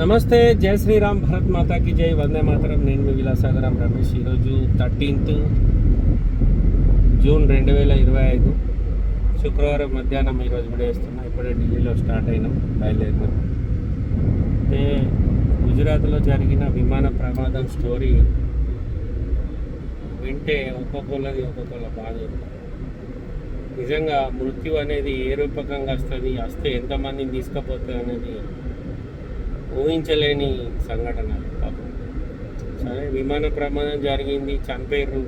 నమస్తే జై శ్రీరామ్ భరత్ మాతాకి జై వందే మాతరం. నేను మీ విలాసాగరం రమేష్. ఈరోజు థర్టీన్త్ జూన్ రెండు వేల ఇరవై ఐదు. శుక్రవారం మధ్యాహ్నం ఈరోజు వీడియో ఇప్పుడే ఢిల్లీలో స్టార్ట్ అయినాం బయలుదేరినాం. అయితే గుజరాత్లో జరిగిన విమాన ప్రమాదం స్టోరీ వింటే ఒక్కొక్కళ్ళది ఒక్కొక్కళ్ళ బాధ నిజంగా మృత్యు అనేది ఏ రూపకంగా వస్తుంది వస్తే ఎంతమందిని తీసుకుపోతుంది అనేది ఊహించలేని సంఘటన పాపం. సరే విమాన ప్రమాదం జరిగింది చనిపోయారు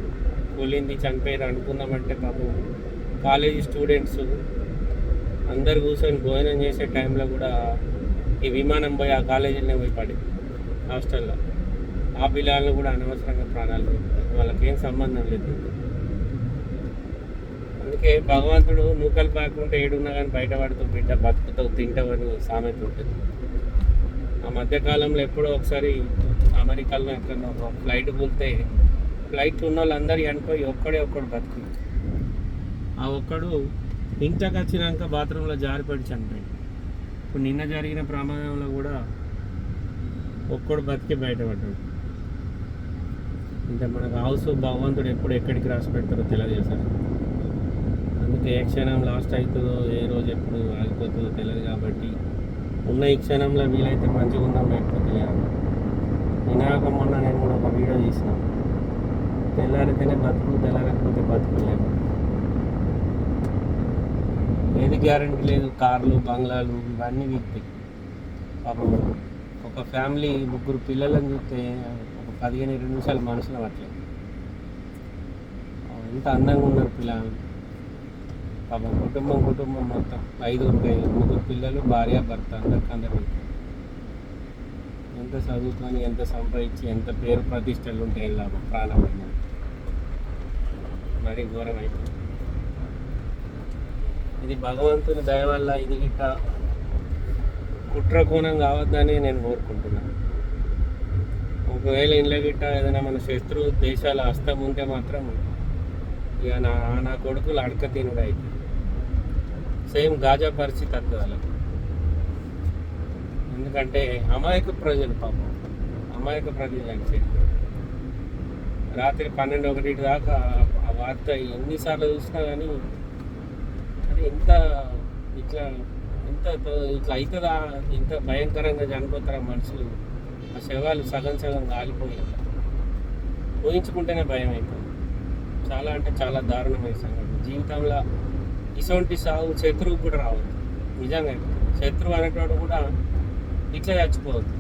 కూలింది చనిపోయారు అనుకున్నామంటే పాపం కాలేజీ స్టూడెంట్స్ అందరు కూర్చొని భోజనం చేసే టైంలో కూడా ఈ విమానం పోయి ఆ కాలేజీలోనే పోయి పడి హాస్టల్లో ఆ పిల్లలను కూడా అనవసరంగా ప్రాణాలు వాళ్ళకేం సంబంధం లేదు. అందుకే భగవంతుడు నూకలు పాకుంటే ఏడున్నా కానీ బయటపడుతూ బిడ్డ బతుకుతావు తింటావని సామెత ఉంటుంది. ఆ మధ్యకాలంలో ఎప్పుడో ఒకసారి అమెరికాలో ఎక్కడో ఒక ఫ్లైట్ పోతే ఫ్లైట్ ఉన్న వాళ్ళందరూ చనిపోయి ఒక్కడే ఒక్కడు బతుకు ఆ ఒక్కడు ఇంటికి వచ్చినాక బాత్రూంలో జారిపడి చనిపోయాడు. ఇప్పుడు నిన్న జరిగిన ప్రమాదంలో కూడా ఒక్కడు బతికి బయటపడ్డాడు. అంటే మనకు హౌస్ భగవంతుడు ఎప్పుడు ఎక్కడికి రాసి పెడతారో తెలియజేశారు అందుకే ఏ క్షణం లాస్ట్ అవుతుందో ఏ రోజు ఎప్పుడు ఆగిపోతుందో తెలియదు కాబట్టి ఉన్న ఈ క్షణంలో వీలైతే మంచిగా ఉందాం లేకపోతే లేదు. వినాయక మొన్న నేను కూడా ఒక వీడియో చేసిన తెల్లారితేనే బతుకు తెల్లారకపోతే బతుకులేము ఏది గ్యారంటీ లేదు కార్లు బంగ్లాలు ఇవన్నీ వీక్తాయి పాపం ఒక ఫ్యామిలీ ముగ్గురు పిల్లలను చూస్తే ఒక పదిహేను ఇరవై నిమిషాలు మనసులో అట్లే ఎంత అందంగా ఉన్నారు పిల్లలు. పాపం కుటుంబం కుటుంబం మొత్తం ఐదుగురు పి- ముగ్గురు పిల్లలు భార్య భర్త అందరికి అందరు ఎంత చదువుకొని ఎంత సంపాదించి ఎంత పేరు ప్రతిష్టలు ఉంటే లాభం? ప్రాణమైన మరీ ఘోరం అయిపోయింది. ఇది భగవంతుని దయ వల్ల ఇది గిట్ట కుట్రకోణం కావద్దని నేను కోరుకుంటున్నాను ఒకవేళ ఇంట్లో గిట్ట ఏదైనా మన శత్రు దేశాల హస్తం ఉంటే మాత్రం ఇక నా నా కొడుకులు అడక తినుడు అయితే సేమ్ గాజా పరిస్థితి వస్తుంది వాళ్ళకి ఎందుకంటే అమాయక ప్రజలు పాపం. అమాయక ప్రజలు అంటే రాత్రి పన్నెండు ఒకటి దాకా ఆ వార్త ఎన్నిసార్లు చూసినా కానీ అది ఎంత ఇట్లా ఎంత ఇట్లా అవుతుందా ఇంత భయంకరంగా చనిపోతారా మనుషులు? ఆ శవాలు సగం సగం కాలిపోయాయి ఊహించుకుంటేనే భయం అవుతుంది చాలా అంటే చాలా దారుణమైన సంఘటన. జీవితంలో ఇటువంటి సాగు శత్రువు కూడా రావద్దు. నిజంగా శత్రువు అనేటోడు కూడా ఇట్లా చచ్చిపోవద్దు.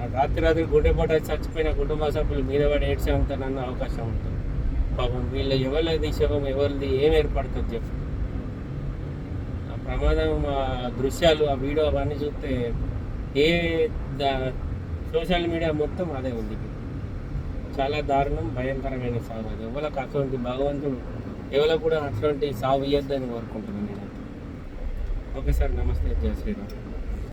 ఆ రాత్రి రాత్రి గుండెపాట చచ్చిపోయిన కుటుంబ సభ్యులు మీద పడి ఏడ్చేంతనన్న అవకాశం ఉంటుంది. పాపం వీళ్ళ ఎవరిది శవం ఎవరిది ఏం ఏర్పడుతుంది చెప్పు. ఆ ప్రమాదం ఆ దృశ్యాలు ఆ వీడియో అవన్నీ చూస్తే ఏ దా- సోషల్ మీడియా మొత్తం అదే ఉంది. చాలా దారుణం భయంకరమైన సాగు అది. ఎవరికి అటువంటి భగవంతుడు ఎవరికి కూడా అటువంటి సాగు ఇవ్వద్దని కోరుకుంటున్నాను నేను. ఓకే సార్ నమస్తే. జయ శ్రీరామ్.